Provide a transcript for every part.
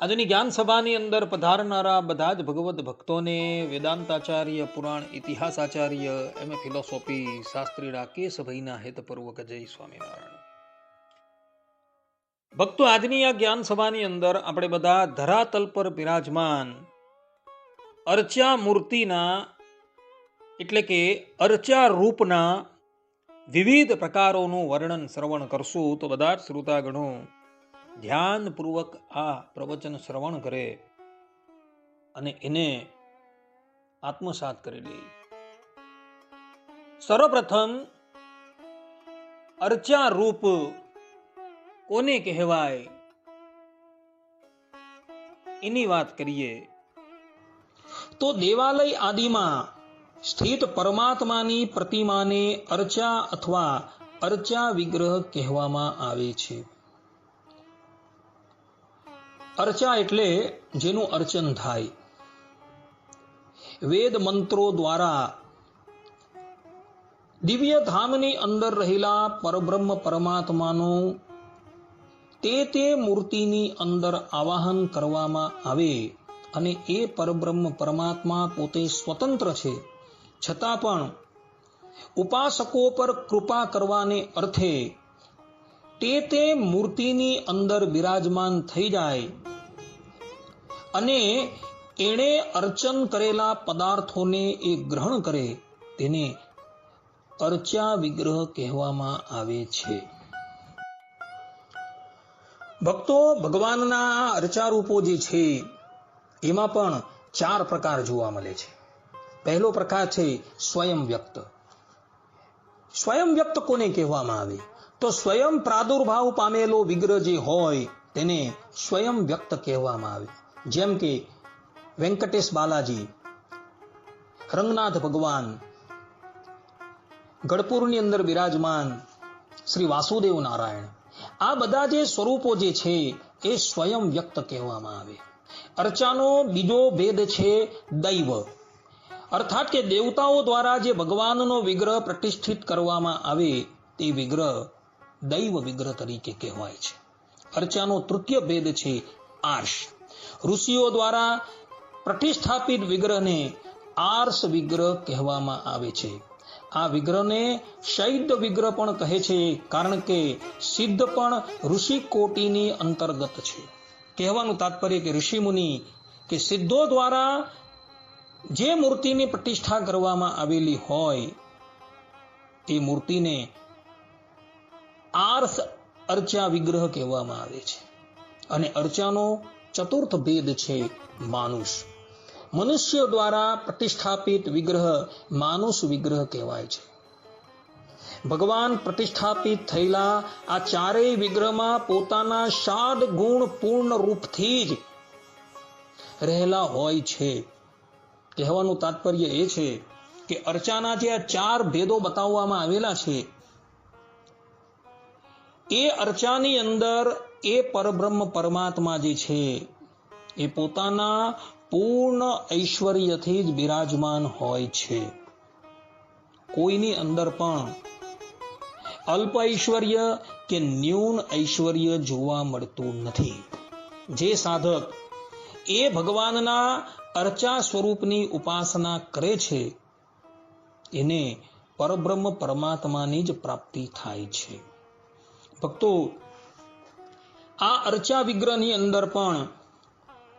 આજની જ્ઞાન સભાની અંદર પધારનારા બધા જ ભગવત ભક્તોને વેદાંતાચાર્ય, પુરાણ ઇતિહાસ આચાર્ય એમ એ ફિલોસોફી શાસ્ત્રી રાકેશભાઈના હેતપૂર્વક જય સ્વામિનારાયણ. ભક્તો, આજની આ જ્ઞાન સભાની અંદર આપણે બધા ધરાતલ પર બિરાજમાન અર્ચા મૂર્તિના, એટલે કે અર્ચા રૂપના વિવિધ પ્રકારોનું વર્ણન, શ્રવણ કરશું તો બધા જ શ્રોતાગણો ધ્યાનપૂર્વક આ પ્રવચન શ્રવણ કરે અને એને આત્મસાત કરી લે. સર્વપ્રથમ અર્ચા રૂપ કોને કહેવાય? એની વાત કરીએ. તો દેવાલય આદિમાં સ્થિત પરમાત્માની પ્રતિમાને અર્ચા અથવા અર્ચા વિગ્રહ કહેવામાં આવે છે. અર્ચા એટલે જેનું અર્ચન થાય. વેદ મંત્રો દ્વારા દિવ્ય ધામની અંદર રહેલા પરબ્રહ્મ પરમાત્માનું તે તે મૂર્તિની અંદર આવાહન કરવામાં આવે અને એ પરબ્રહ્મ પરમાત્મા પોતે સ્વતંત્ર છે. છતાં પણ ઉપાસકો પર કૃપા કરવાને અર્થે તે તે મૂર્તિની અંદર બિરાજમાન થઈ જાય. અને એણે અર્ચન કરેલા પદાર્થોને એ ગ્રહણ કરે, તેને અર્ચા વિગ્રહ કહેવામાં આવે છે. ભક્તો ભગવાનના અર્ચા રૂપો જે છે, એમાં પણ ચાર પ્રકાર જોવા મળે છે. પહેલો પ્રકાર છે સ્વયં વ્યક્ત. સ્વયં વ્યક્ત કોને કહેવામાં આવે? તો સ્વયં પ્રાદુર્ભાવ પામેલો વિગ્રહ જે હોય, તેને સ્વયં વ્યક્ત કહેવામાં આવે. જેમ કે, વેંકટેશ બાલાજી, રંગનાથ ભગવાન, ગઢપુરની અંદર બિરાજમાન શ્રી વાસુદેવ નારાયણ. આ બધા જે સ્વરૂપો જે છે, એ સ્વયં વ્યક્ત કહેવામાં આવે. અર્ચાનો બીજો ભેદ છે દૈવ. અર્થાત કે દેવતાઓ દ્વારા જે ભગવાનનો વિગ્રહ પ્રતિષ્ઠિત કરવામાં આવે, તે વિગ્રહ દૈવ વિગ્રહ તરીકે કહેવાય છે. અર્ચાનો તૃતીય ભેદ છે આર્ષ. ઋષિઓ દ્વારા પ્રતિષ્ઠાપિત વિગ્રહને આર્ષ વિગ્રહ કહેવામાં આવે છે. આ વિગ્રહને શૈદ વિગ્રહ પણ કહે છે, કારણ કે સિદ્ધ પણ ઋષિ કોટીની અંતર્ગત છે. કહેવાનું તાત્પર્ય કે ઋષિ મુનિ કે સિદ્ધો દ્વારા જે મૂર્તિની પ્રતિષ્ઠા કરવામાં આવેલી હોય, એ મૂર્તિને આર્ષ અર્ચા વિગ્રહ કહેવામાં આવે છે. અને અર્ચાનો ચતુર્થ ભેદ છે માનુષ. મનુષ્ય દ્વારા પ્રતિષ્ઠાપિત વિગ્રહ માનુષ વિગ્રહ કહેવાય છે. ભગવાન પ્રતિષ્ઠાપિત થયેલા આ ચારેય વિગ્રહમાં પોતાના શાદ ગુણ પૂર્ણ રૂપથી જ રહેલા હોય છે. કહેવાનું તાત્પર્ય એ છે કે અર્ચાના જે આ ચાર ભેદો બતાવવામાં આવેલા છે એ અર્ચાની અંદર એ પરબ્રહ્મ પરમાત્મા જે છે, એ પોતાના પૂર્ણ ઐશ્વર્યથી જ બિરાજમાન હોય છે. કોઈની અંદર પણ અલ્પ ઐશ્વર્ય કે ન્યૂન ઐશ્વર્ય જોવા મળતું નથી. જે સાધક એ ભગવાનના અર્ચા સ્વરૂપની ઉપાસના કરે છે, એને પરબ્રહ્મ પરમાત્માની જ પ્રાપ્તિ થાય છે. ભક્તો, આ અર્ચા વિગ્રહની અંદર પણ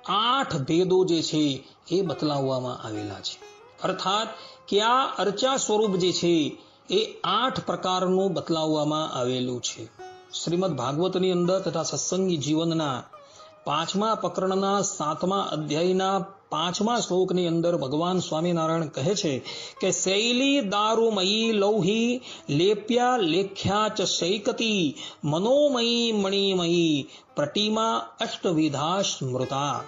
આઠ ભેદો જે છે એ બતલાવવામાં આવેલા છે. અર્થાત કે આ અર્ચા સ્વરૂપ જે છે એ આઠ પ્રકારનું બતલાવવામાં આવેલું છે. શ્રીમદ ભાગવતની અંદર તથા સત્સંગી જીવનના પાંચમા પ્રકરણના સાતમા અધ્યાયના પાંચમા શ્લોકની અંદર ભગવાન સ્વામિનારાયણ કહે છે કે, શૈલી દારૂમયી લૌહી લેપ્યા લેખ્યા ચ શૈકતી, મનોમયી મણિમયી, પ્રતિમા અષ્ટવિધા સ્મૃતા.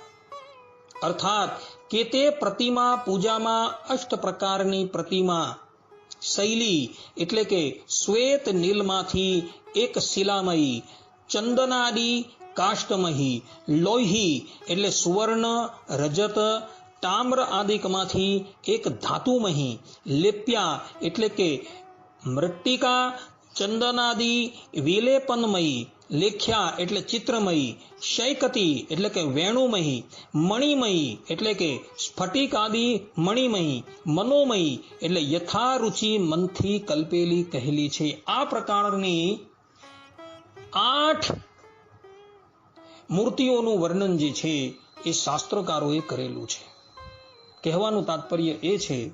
અર્થાત કે તે પ્રતિમા પૂજામાં અષ્ટ પ્રકારની પ્રતિમા. શૈલી એટલે કે શ્વેત નીલમાંથી એક શિલામયી, ચંદનાદી કાષ્ટમહી, લોહી એટલે સુવર્ણ, રજત, તામ્ર આદિકમાંથી એક ધાતુમહી, લેપ્યા એટલે કે મૃત્તિકા, ચંદનાદી, વિલેપનમયી, લેખ્યા એટલે ચિત્રમયી, શૈકતી એટલે કે વેણુમયી મણિમયી એટલે કે સ્ફટિકાદી મણિમયી, મનોમયી એટલે યથારુચિ મનથી કલ્પેલી કહેલી છે. આ પ્રકારની આઠ મૂર્તિઓનું વર્ણન જે છે એ શાસ્ત્રકારોએ કરેલું છે. કહેવાનું તાત્પર્ય એ છે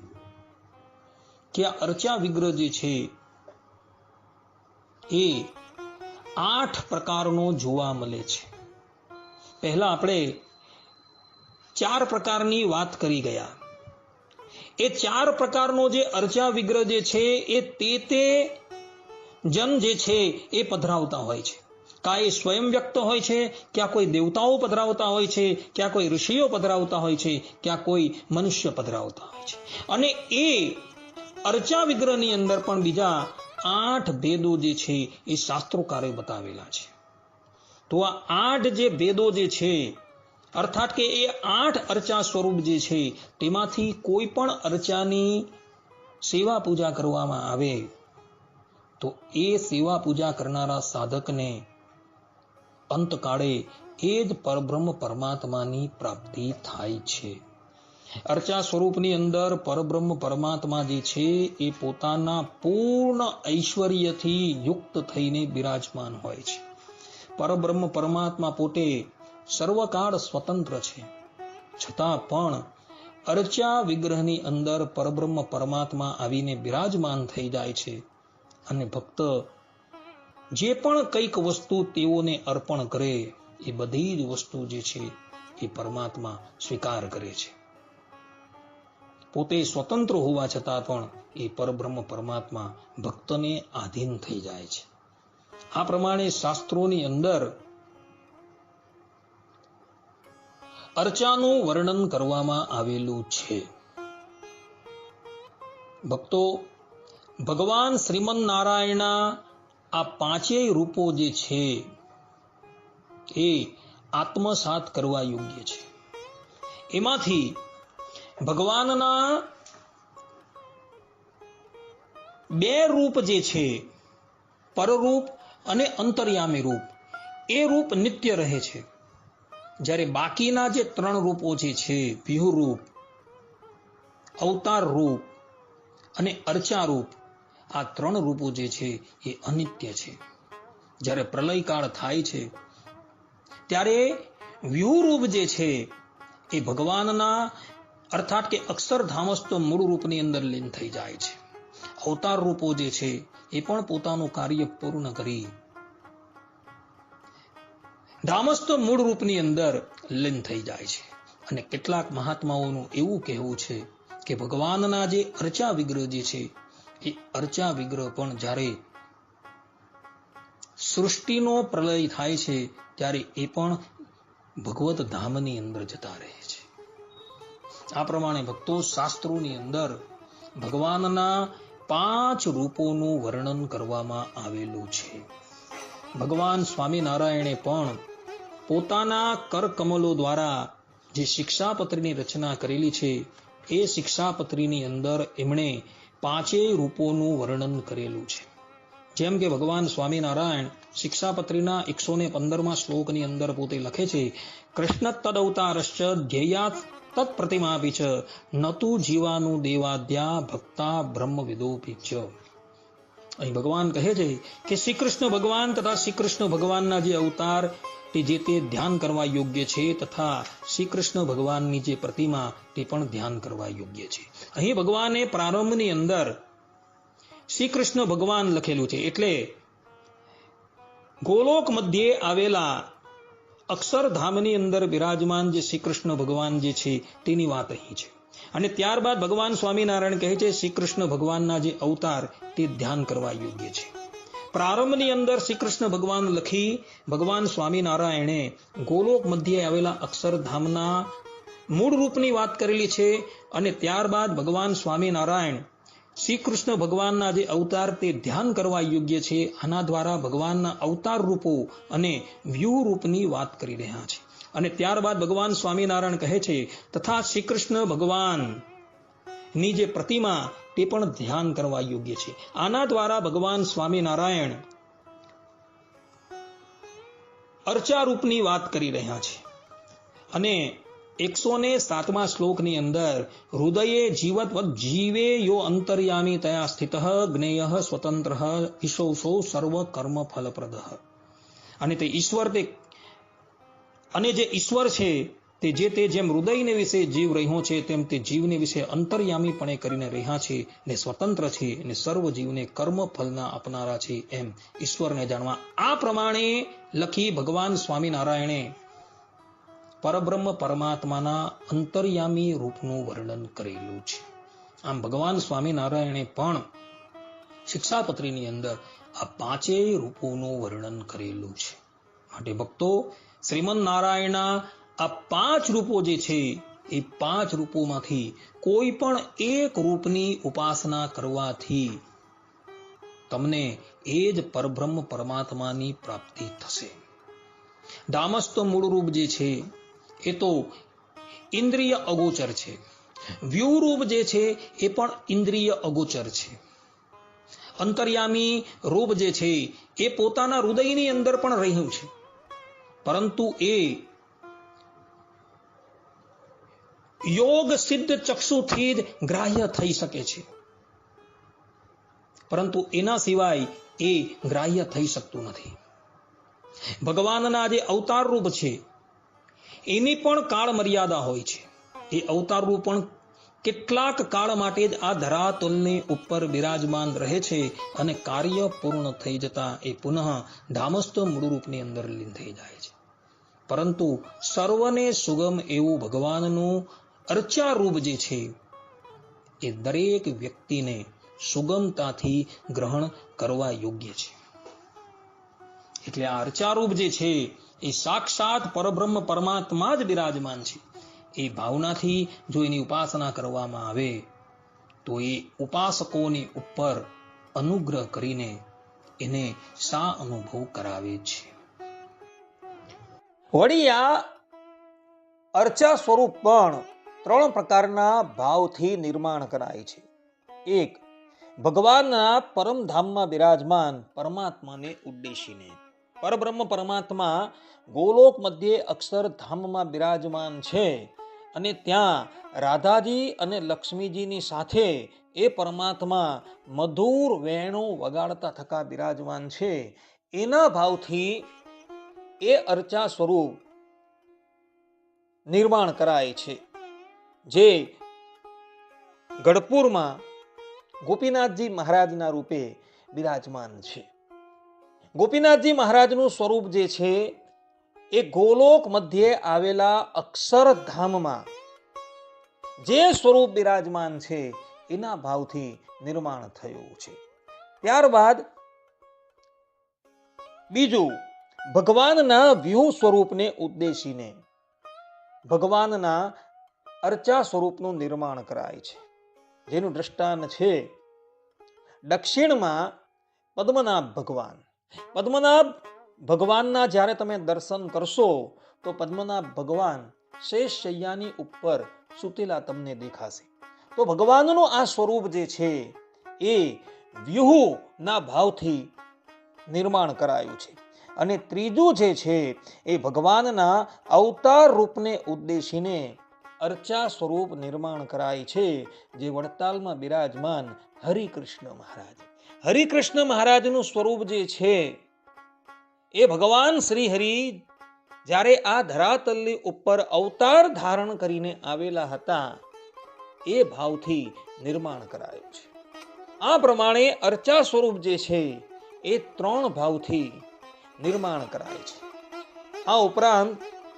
કે આ અર્ચા વિગ્રહ જે છે એ આઠ પ્રકારનો જોવા મળે છે. પહેલા આપણે ચાર પ્રકારની વાત કરી ગયા. એ ચાર પ્રકારનો જે અર્ચા વિગ્રહ જે છે એ તે તે જન જે છે એ પધરાવતા હોય છે. કા એ સ્વયં વ્યક્ત હોય છે? ક્યાં કોઈ દેવતાઓ પધરાવતા હોય છે? ક્યાં કોઈ ઋષિઓ પધરાવતા હોય છે? ક્યાં કોઈ મનુષ્ય પધરાવતા હોય છે? અને એ અર્ચા વિગ્રહની અંદર પણ બીજા આઠ ભેદો જે છે, એ શાસ્ત્રોકારે બતાવેલા છે. તો આ આઠ જે ભેદો જે છે, અર્થાત કે એ આઠ અર્ચા સ્વરૂપ જે છે, તેમાંથી કોઈ પણ અર્ચાની સેવા પૂજા કરવામાં આવે, તો એ સેવા પૂજા કરનારા સાધકને અંતકાળે એ જ પરબ્રહ્મ પરમાત્માની પ્રાપ્તિ થાય છે. અર્ચા સ્વરૂપની અંદર પરબ્રહ્મ પરમાત્મા જે છે, એ પોતાના પૂર્ણ ઐશ્વર્યથી યુક્ત થઈને બિરાજમાન હોય છે. પરબ્રહ્મ પરમાત્મા પોતે સર્વકાળ સ્વતંત્ર છે. છતાં પણ અર્ચા વિગ્રહની અંદર પરબ્રહ્મ પરમાત્મા આવીને બિરાજમાન થઈ જાય છે અને ભક્ત જે પણ કંઈક વસ્તુ તેઓને અર્પણ કરે, એ બધી જ વસ્તુ જે છે, એ પરમાત્મા સ્વીકાર કરે છે. પોતે સ્વતંત્ર હોવા છતાં પણ એ પરબ્રહ્મ પરમાત્મા ભક્તને આધીન થઈ જાય છે. આ પ્રમાણે શાસ્ત્રોની અંદર અર્ચાનું વર્ણન કરવામાં આવેલું છે. ભક્તો, ભગવાન શ્રીમન નારાયણના આ પાંચેય રૂપો જે છે, એ આત્મસાત કરવા યોગ્ય છે. એમાંથી ભગવાનના બે રૂપ જે છે, પરરૂપ અને અંતર્યામી રૂપ, એ રૂપ નિત્ય રહે છે. જ્યારે બાકીના જે ત્રણ રૂપો જે છે વ્યુહ રૂપ અવતાર રૂપ અને અર્ચા રૂપ આ ત્રણ રૂપો જે છે એ અનિત્ય છે. જ્યારે પ્રલયકાળ થાય છે, ત્યારે વ્યૂહરૂપ જે છે એ ભગવાનના અર્થાત કે અક્ષરધામસ્થ મૂળ રૂપની અંદર લીન થઈ જાય છે. અવતાર રૂપો જે છે એ પણ પોતાનું કાર્ય પૂર્ણ કરી ધામસ્થ મૂળ રૂપની અંદર લીન થઈ જાય છે. અને કેટલાક મહાત્માઓનું એવું કહેવું છે કે ભગવાનના જે અર્ચા વિગ્રહ જે છે એ અર્ચા વિગ્રહ પણ જ્યારે સૃષ્ટિનો પ્રલય થાય છે, ત્યારે એ પણ ભગવત ધામની અંદર જતા રહે છે. આ પ્રમાણે ભક્તો શાસ્ત્રોની અંદર ભગવાનના પાંચ રૂપોનું વર્ણન કરવામાં આવેલું છે. ભગવાન સ્વામિનારાયણે પણ પોતાના કરકમલો દ્વારા જે શિક્ષાપત્રીની રચના કરેલી છે, એ શિક્ષાપત્રીની અંદર એમણે પાંચેય રૂપોનું વર્ણન કરેલું છે. જેમ કે ભગવાન સ્વામિનારાયણ શિક્ષાપત્રીના એકસો ને પંદરમાં શ્લોકની અંદર પોતે લખે છે, કૃષ્ણ તદવતારશ્ચ ધ્યેયાત તત્પ્રતિમાપી ચ નતુ જીવાનું દેવાદ્યા ભક્તા બ્રહ્મવિદોપી ચ. અહીં ભગવાન કહે છે કે શ્રી કૃષ્ણ ભગવાન તથા શ્રી કૃષ્ણ ભગવાનના જે અવતાર તે જે તે ધ્યાન કરવા યોગ્ય છે તથા શ્રી કૃષ્ણ ભગવાનની જે પ્રતિમા તે પણ ધ્યાન કરવા યોગ્ય છે. અહીં ભગવાને પ્રારંભની અંદર શ્રી કૃષ્ણ ભગવાન લખેલું છે. એટલે ગોલોક મધ્યે આવેલા અક્ષરધામની અંદર બિરાજમાન જે શ્રી કૃષ્ણ ભગવાન જે છે તેની વાત અહીં છે. અને ત્યારબાદ ભગવાન સ્વામિનારાયણ કહે છે શ્રી કૃષ્ણ ભગવાનના જે અવતાર તે ધ્યાન કરવા યોગ્ય છે. પ્રારંભની અંદર શ્રી કૃષ્ણ ભગવાન લખી ભગવાન સ્વામિનારાયણે ગોલોક મધ્યે આવેલા અક્ષરધામના મૂળ રૂપની વાત કરેલી છે અને ત્યારબાદ ભગવાન સ્વામિનારાયણ શ્રી કૃષ્ણ ભગવાનના જે અવતાર તે ધ્યાન કરવા યોગ્ય છે, આના દ્વારા ભગવાનના અવતાર રૂપો અને વ્યૂહ રૂપની વાત કરી રહ્યા છે. અને ત્યારબાદ ભગવાન સ્વામિનારાયણ કહે છે, તથા શ્રી કૃષ્ણ ભગવાનની જે પ્રતિમા તે પણ ધ્યાન કરવા યોગ્ય છે. આના દ્વારા ભગવાન સ્વામિનારાયણ અર્ચા રૂપની વાત કરી રહ્યા છે. અને એકસો ને સાતમા શ્લોકની અંદર, હૃદયે જીવત જીવે યો અંતર્યામી તયા સ્થિત, જ્ઞેય સ્વતંત્ર ઈશોષો સર્વ કર્મ ફલપ્રદ અને તે ઈશ્વર તે અને જે ઈશ્વર છે તે જે તે જેમ હૃદયને વિશે જીવ રહ્યો છે, તેમ તે જીવને વિશે અંતર્યામીપણે કરીને રહ્યા છે ને સ્વતંત્ર છે ને સર્વ જીવને કર્મ ફલના અપનારા છે એમ ઈશ્વરને જાણવા. આ પ્રમાણે લખી ભગવાન સ્વામિનારાયણે પરબ્રહ્મ પરમાત્માના અંતર્યામી રૂપનું વર્ણન કરેલું છે. આમ ભગવાન સ્વામિનારાયણે પણ શિક્ષાપત્રીની અંદર આ પાંચેય રૂપોનું વર્ણન કરેલું છે. માટે ભક્તો શ્રીમન નારાયણના આ પાંચ રૂપો જે છે, એ પાંચ રૂપોમાંથી કોઈ પણ એક રૂપની ઉપાસના કરવાથી તમને એ જ પરબ્રહ્મ પરમાત્માની પ્રાપ્તિ થશે. ધામસ્ત મૂળ રૂપ જે છે, એ તો ઇન્દ્રિય અગોચર છે. વ્યૂરૂપ જે છે, એ પણ ઇન્દ્રિય અગોચર છે. અંતર્યામી રૂપ જે છે, એ પોતાના હૃદયની અંદર પણ રહ્યું છે. પરંતુ એ યોગ સિદ્ધ ચક્ષુથી જ ગ્રાહ્ય થઈ શકે છે. પરંતુ એના સિવાય એ ગ્રાહ્ય થઈ શકતું નથી. ભગવાનના જે અવતાર રૂપ છે, એની પણ કાળ મર્યાદા હોય છે. એ અવતાર રૂપ પણ કેટલાક કાળ માટે જ આ ધરાતલની ઉપર બિરાજમાન રહે છે અને કાર્ય પૂર્ણ થઈ જતા એ પુનઃ ધામસ્થ મૂળ રૂપની અંદર લીન થઈ જાય છે. પરંતુ સર્વને સુગમ એવું ભગવાનનું અર્ચા રૂપ જે છે, એ દરેક વ્યક્તિને સુગમતાથી ગ્રહણ કરવા યોગ્ય છે. એટલે આ અર્ચારૂપ જે છે, એ સાક્ષાત પરબ્રહ્મ પરમાત્મા જ બિરાજમાન છે. એ ભાવનાથી જો એની ઉપાસના કરવામાં આવે, તો એ ઉપાસકોની ઉપર અનુગ્રહ કરીને એને સા અનુભવ કરાવે છે. વળી આ અર્ચા સ્વરૂપ પણ ત્રણ પ્રકારના ભાવથી નિર્માણ કરાય છે. એક, ભગવાનના પરમધામમાં બિરાજમાન પરમાત્માને ઉદ્દેશીને. પરબ્રહ્મ પરમાત્મા ગોલોક મધ્યે અક્ષરધામમાં બિરાજમાન છે અને ત્યાં રાધાજી અને લક્ષ્મીજીની સાથે એ પરમાત્મા મધુર વેણુ વગાડતા થકા બિરાજમાન છે. એના ભાવથી એ અર્ચા સ્વરૂપ નિર્માણ કરાય છે. જે ગઢપુરમાં ગોપીનાથજી મહારાજના રૂપે બિરાજમાન છે. ગોપીનાથજી મહારાજનું સ્વરૂપ જે છે, એ ગોલોક મધ્યે આવેલા અક્ષરધામમાં જે સ્વરૂપ બિરાજમાન છે, એના ભાવથી નિર્માણ થયું છે. ત્યારબાદ બીજું, ભગવાનના વ્યૂહ સ્વરૂપને ઉદ્દેશીને, ભગવાનના અર્ચા સ્વરૂપનું નિર્માણ કરાય છે. જેનું દ્રષ્ટાંત છે, દક્ષિણમાં પદ્મનાભ ભગવાન. પદ્મનાભ ભગવાનના જ્યારે તમે દર્શન કરશો, તો પદ્મનાભ ભગવાન શેષ શૈયાની ઉપર સુતેલા તમને દેખાશે. તો ભગવાનનું આ સ્વરૂપ જે છે, એ વ્યૂહના ભાવથી નિર્માણ કરાયું છે. અને ત્રીજું જે છે, એ ભગવાનના અવતાર રૂપને ઉદ્દેશીને અર્ચા સ્વરૂપ નિર્માણ કરાય છે, જે વડતાલમાં બિરાજમાન હરિકૃષ્ણ મહારાજ. હરિકૃષ્ણ મહારાજનું સ્વરૂપ જે છે, એ ભગવાન શ્રી હરિ જ્યારે આ ધરાતલની ઉપર અવતાર ધારણ કરીને આવેલા હતા, એ ભાવથી નિર્માણ કરાયું છે. આ પ્રમાણે અર્ચા સ્વરૂપ જે છે, એ ત્રણ ભાવથી નિર્માણ કરાય છે. આ ઉપરાંત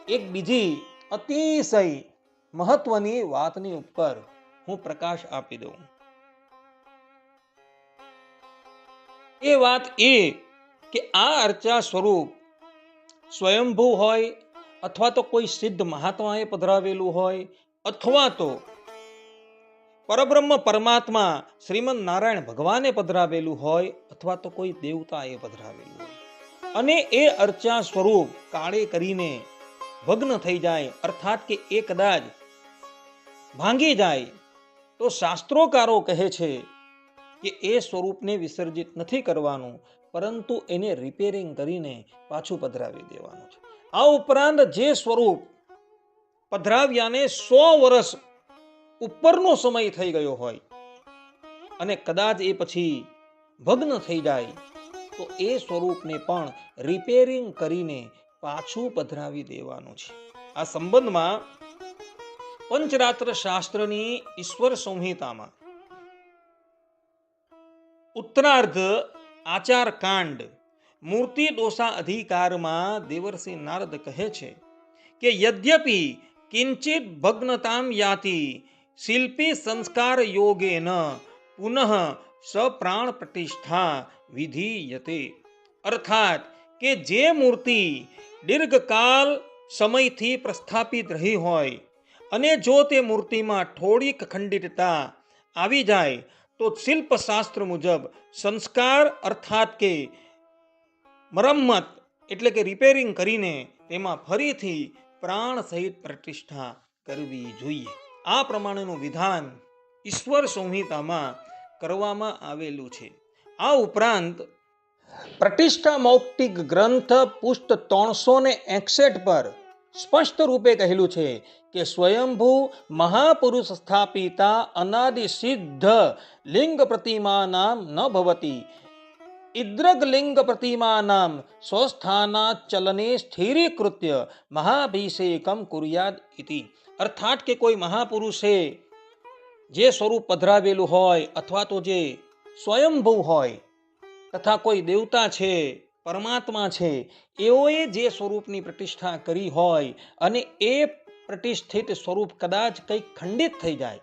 એક બીજી અતિશય મહત્વની વાતની ઉપર હું પ્રકાશ આપી દઉં. એ વાત એ કે આ અર્ચા સ્વરૂપ સ્વયંભૂ હોય અથવા તો કોઈ સિદ્ધ મહાત્માએ પધરાવેલું હોય અથવા તો પરબ્રહ્મ પરમાત્મા શ્રીમદ નારાયણ ભગવાને પધરાવેલું હોય અથવા તો કોઈ દેવતાએ પધરાવેલું હોય. અને એ અર્ચા સ્વરૂપ કાળે કરીને ભગ્ન થઈ જાય, અર્થાત કે એ કદાચ ભાંગી જાય તો શાસ્ત્રોકારો કહે છે કે એ સ્વરૂપને વિસર્જિત નથી કરવાનું, પરંતુ એને રિપેરિંગ કરીને પાછું પધરાવી દેવાનું છે. આ ઉપરાંત જે સ્વરૂપ પધરાવ્યાને સો વર્ષ ઉપરનો સમય થઈ ગયો હોય અને કદાચ એ પછી ભગ્ન થઈ જાય, તો એ સ્વરૂપને પણ રિપેરિંગ કરીને પાછું પધરાવી દેવાનું છે. આ સંબંધમાં પંચરાત્ર શાસ્ત્રની ઈશ્વર સંહિતામાં ઉત્તરાર્ધ આચાર કાંડ મૂર્તિ દોષા અધિકારમાં દેવર્ષિ નારદ કહે છે કે યદ્યપિ કિંચિત ભગ્નતામ યાતિ શિલ્પી સંસ્કાર યોગેન પુનઃ સપ્રાણ પ્રતિષ્ઠા વિધીયતે અર્થાત કે જે મૂર્તિ દીર્ઘકાલ સમયથી પ્રસ્થાપિત રહી હોય અને જો તે મૂર્તિમાં થોડીક ખંડિતતા આવી જાય, તો શિલ્પશાસ્ત્ર મુજબ સંસ્કાર અર્થાત કે મરમ્મત એટલે કે રિપેરિંગ કરીને તેમાં ફરીથી પ્રાણ સહિત પ્રતિષ્ઠા કરવી જોઈએ. આ પ્રમાણેનું વિધાન ઈશ્વર સંહિતામાં કરવામાં આવેલું છે. આ ઉપરાંત પ્રતિષ્ઠા મૌક્તિક ગ્રંથ પુષ્ટ ત્રણસો ને એકસઠ પર સ્પષ્ટ રૂપે કહેલું છે કે સ્વયંભૂ મહાપુરુષ સ્થાપિતા અનાદિ સિદ્ધ લિંગ પ્રતિમાનામ ન ભવતી. ઇદ્રગ લિંગ પ્રતિમાનામ સ્વસ્થાના ચલને સ્થિરીકૃત્ય મહાભિષેકમ કુર્યાદ ઇતિ. અર્થાત કે કોઈ મહાપુરુષે જે સ્વરૂપ પધરાવેલું હોય અથવા તો જે સ્વયંભૂ હોય તથા કોઈ દેવતા છે પરમાત્મા છે, એઓએ જે સ્વરૂપની પ્રતિષ્ઠા કરી હોય અને એ પ્રતિષ્ઠિત સ્વરૂપ કદાચ કંઈક ખંડિત થઈ જાય,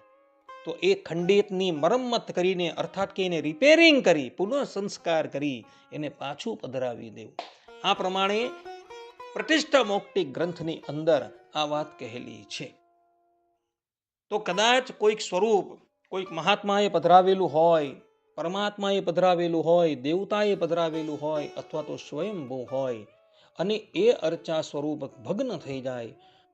તો એ ખંડિતની મરમ્મત કરીને, અર્થાત કે એને રિપેરિંગ કરી પુનઃ સંસ્કાર કરી, એને પાછું પધરાવી દેવું. આ પ્રમાણે પ્રતિષ્ઠા મૌક્તિક ગ્રંથની અંદર આ વાત કહેલી છે. તો કદાચ કોઈક સ્વરૂપ, કોઈક મહાત્માએ પધરાવેલું હોય પરમાત્માએ પધરાવેલું હોય, દેવતાએ પધરાવેલું હોય અથવા તો સ્વયંભૂ હોય અને એ અર્ચા સ્વરૂપ ભગ્ન થઈ જાય,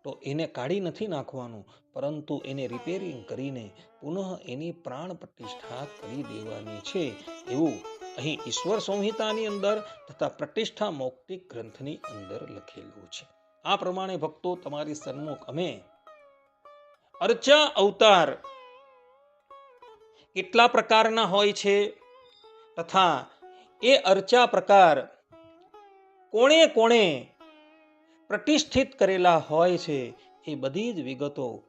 તો એને કાઢી નથી નાખવાનું, પરંતુ એને રિપેરિંગ કરીને પુનઃ એની પ્રાણ પ્રતિષ્ઠા કરી દેવાની છે. એવું અહીં ઈશ્વર સંહિતાની અંદર તથા પ્રતિષ્ઠા મૌક્તિક ગ્રંથની અંદર લખેલું છે. આ પ્રમાણે ભક્તો તમારી સન્મુખ અમે. અર્ચા અવતાર કેટલા પ્રકારના હોય છે? તથા એ અર્ચા પ્રકાર કોણે કોણે પ્રતિષ્ઠિત કરેલા હોય છે એ બધી જ વિગતો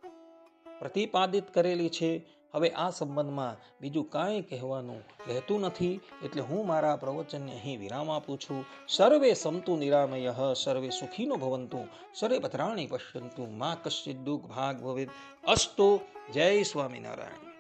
પ્રતિપાદિત કરેલી છે. હવે આ સંબંધમાં બીજું કાંઈ કહેવાનું રહેતું નથી. એટલે હું મારા પ્રવચનને અહીં વિરામ આપું છું. સર્વે સંતુ નિરામય, સર્વે સુખીનો ભવંતુ, સર્વે ભદ્રાણી પશ્યંતુ, મા કશ્ચિત દુઃખ ભાગ ભવિત અસ્તો જય સ્વામિનારાયણ.